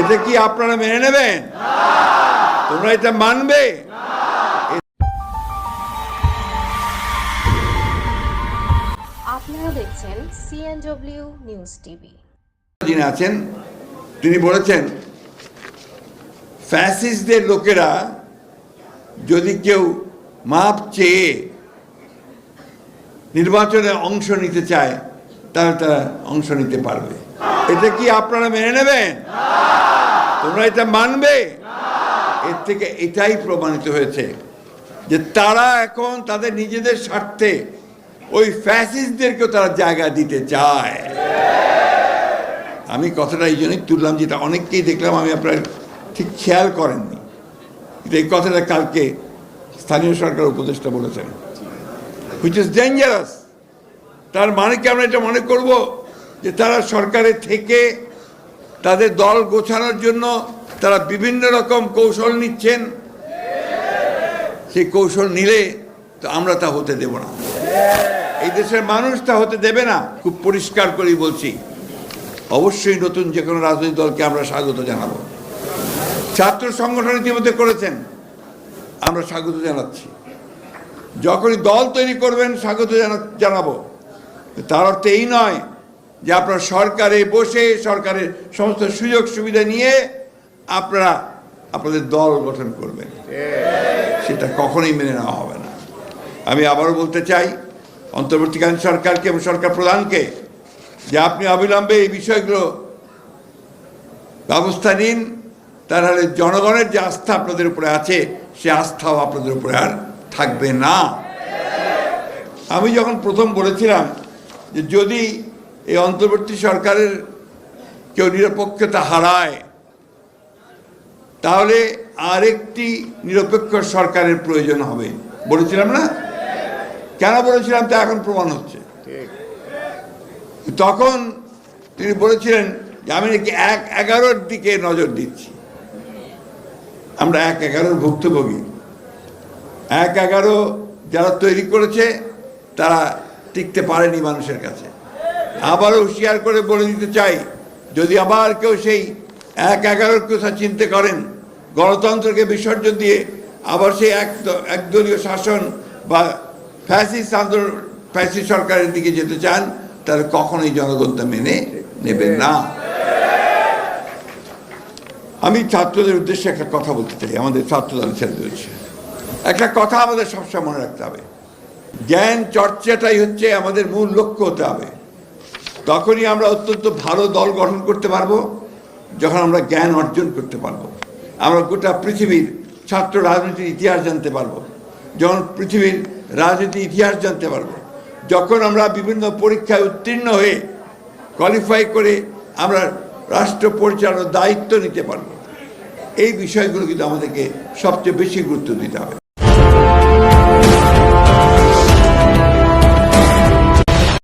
এটা কি আপনারা মেনে নেবেন? তোমরা এটা মানবে? আপনারা দেখছেন সিএনডব্লিউ নিউজ টিভি যিনি আছেন তিনি বলেছেন ফ্যাসিস্টদের লোকেরা যদি কেউ মাপ চেয়ে নির্বাচনে অংশ নিতে চায় তাহলে তারা অংশ নিতে পারবে। এটা কি আপনারা মেনে নেবেন? তোমরা এটা মানবে? এর থেকে এটাই প্রমাণিত হয়েছে যে তারা এখন তাদের নিজেদের স্বার্থে ওই ফ্যাসিস্টদেরকেও তারা জায়গা দিতে চায়। আমি কথাটা এই জন্যই তুললাম যেটা অনেককেই দেখলাম, আমি আপনার ঠিক খেয়াল করেননি। এই কথাটা কালকে স্থানীয় সরকার উপদেষ্টা বলেছেন। হুইচ ইজ ডেঞ্জারাস তার মানে কি আমরা এটা মনে করব? যে তারা সরকারে থেকে তাদের দল গোছানোর জন্য তারা বিভিন্ন রকম কৌশল নিচ্ছেন। সেই কৌশল নিলে তো আমরা তা হতে দেব না। এই দেশের মানুষ তা হতে দেবে না, খুব পরিষ্কার করেই বলছি। অবশ্যই নতুন যে কোনো রাজনৈতিক দলকে আমরা স্বাগত জানাব। ছাত্র সংগঠন ইতিমধ্যে করেছেন, আমরা স্বাগত জানাচ্ছি। যখনই দল তৈরি করবেন, স্বাগত জানা- জানাব। তার অর্থ এই নয় যে আপনারা সরকারে বসে সরকারের সমস্ত সুযোগ সুবিধা নিয়ে আপনারা আপনাদের দল গঠন করবেন। সেটা কখনোই মেনে নেওয়া হবে না। আমি আবারও বলতে চাই, অন্তর্বর্তীকালীন সরকারকে এবং সরকার প্রধানকে যে আপনি অবিলম্বে এই বিষয়গুলো ব্যবস্থা নিন তাহলে জনগণের যে আস্থা আপনাদের উপরে আছে, সে আস্থাও আপনাদের উপরে আর থাকবে না। আমি যখন প্রথম বলেছিলাম যে যদি এই অন্তর্বর্তী সরকারের কেউ নিরপেক্ষতা হারায়, তাহলে আরেকটি নিরপেক্ষ সরকারের প্রয়োজন হবে। বলেছিলাম না? কেন বলেছিলাম? তা এখন প্রমাণ হচ্ছে। তখন তিনি বলেছিলেন যে, আমি নাকি এক এগারোর দিকে নজর দিচ্ছি। আমরা এক এগারোর ভুক্তভোগী। এক এগারো যারা তৈরি করেছে, তারা টিকতে পারেনি মানুষের কাছে। আবারও হুঁশিয়ার করে বলে দিতে চাই, যদি আবার কেউ সেই এক এগারোর কথা চিনতে করেন, গণতন্ত্রকে বিসর্জন দিয়ে আবার সেই এক একদলীয় শাসন বা ফ্যাসিস্ট আন্দোলন, ফ্যাসিস্ট সরকারের দিকে যেতে চান, তাহলে কখনোই জনগণ তা মেনে নেবেন না। আমি ছাত্রদের উদ্দেশ্যে একটা কথা বলতে চাই, আমাদের ছাত্রদল ছেলেদের উদ্দেশ্যে একটা কথা আমাদের সবসময় মনে রাখতে হবে। জ্ঞান চর্চাটাই হচ্ছে আমাদের মূল লক্ষ্য হতে হবে। তখনই আমরা অত্যন্ত ভালো দল গঠন করতে পারব, যখন আমরা জ্ঞান অর্জন করতে পারব। আমরা গোটা পৃথিবীর ছাত্র রাজনীতির ইতিহাস জানতে পারব, যখন পৃথিবীর রাজনীতির ইতিহাস জানতে পারব। যখন আমরা বিভিন্ন পরীক্ষায় উত্তীর্ণ হয়ে কোয়ালিফাই করে আমরা রাষ্ট্র পরিচালনার দায়িত্ব নিতে পারব। এই বিষয়গুলো কিন্তু আমাদেরকে সবচেয়ে বেশি গুরুত্ব দিতে হবে।